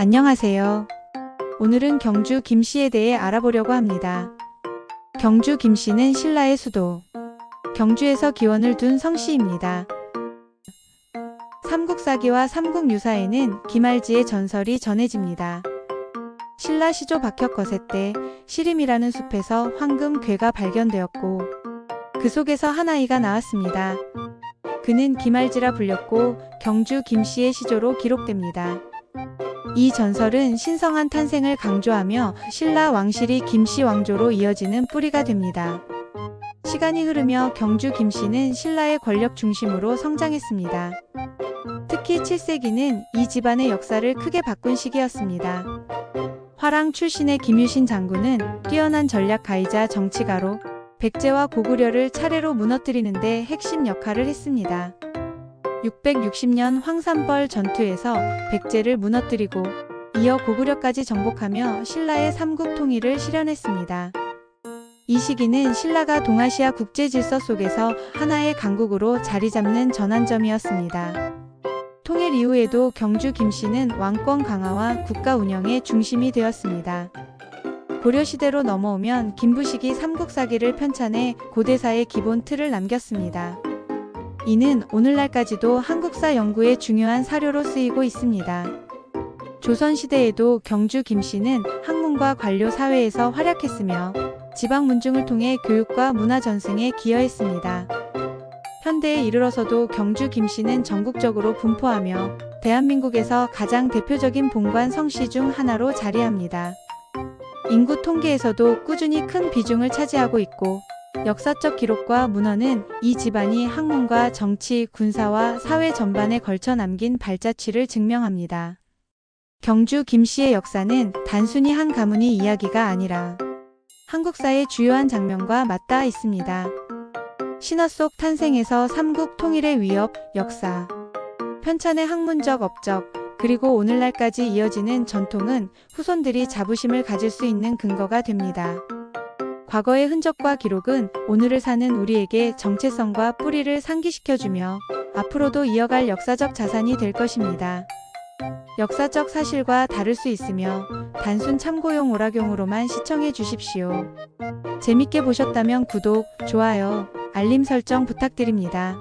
안녕하세요. 오늘은 경주 김씨에 대해 알아보려고 합니다. 경주 김씨는 신라의 수도, 경주에서 기원을 둔 성씨입니다. 삼국사기와 삼국유사에는 김알지의 전설이 전해집니다. 신라 시조 박혁 거세 때 시림이라는 숲에서 황금 괴가 발견되었고 그 속에서 한 아이가 나왔습니다. 그는 김알지라 불렸고 경주 김씨의 시조로 기록됩니다. 이 전설은 신성한 탄생을 강조하며 신라 왕실이 김씨 왕조로 이어지는 뿌리가 됩니다. 시간이 흐르며 경주 김씨는 신라의 권력 중심으로 성장했습니다. 특히 7세기는 이 집안의 역사를 크게 바꾼 시기였습니다. 화랑 출신의 김유신 장군은 뛰어난 전략가이자 정치가로 백제와 고구려를 차례로 무너뜨리는데 핵심 역할을 했습니다. 660년 황산벌 전투에서 백제를 무너뜨리고 이어 고구려까지 정복하며 신라의 삼국 통일을 실현했습니다. 이 시기는 신라가 동아시아 국제 질서 속에서 하나의 강국으로 자리 잡는 전환점이었습니다. 통일 이후에도 경주 김씨는 왕권 강화와 국가 운영의 중심이 되었습니다. 고려시대로 넘어오면 김부식이 삼국사기를 편찬해 고대사의 기본 틀을 남겼습니다. 이는 오늘날까지도 한국사 연구의 중요한 사료로 쓰이고 있습니다. 조선시대에도 경주 김씨는 학문과 관료 사회에서 활약했으며 지방 문중을 통해 교육과 문화 전승에 기여했습니다. 현대에 이르러서도 경주 김씨는 전국적으로 분포하며 대한민국에서 가장 대표적인 본관 성씨 중 하나로 자리합니다. 인구 통계에서도 꾸준히 큰 비중을 차지하고 있고 역사적 기록과 문헌은 이 집안이 학문과 정치, 군사와 사회 전반에 걸쳐 남긴 발자취를 증명합니다. 경주 김씨의 역사는 단순히 한 가문의 이야기가 아니라 한국사의 주요한 장면과 맞닿아 있습니다. 신화 속 탄생에서 삼국 통일의 위협, 역사, 편찬의 학문적 업적, 그리고 오늘날까지 이어지는 전통은 후손들이 자부심을 가질 수 있는 근거가 됩니다. 과거의 흔적과 기록은 오늘을 사는 우리에게 정체성과 뿌리를 상기시켜주며 앞으로도 이어갈 역사적 자산이 될 것입니다. 역사적 사실과 다를 수 있으며 단순 참고용 오락용으로만 시청해 주십시오. 재밌게 보셨다면 구독, 좋아요, 알림 설정 부탁드립니다.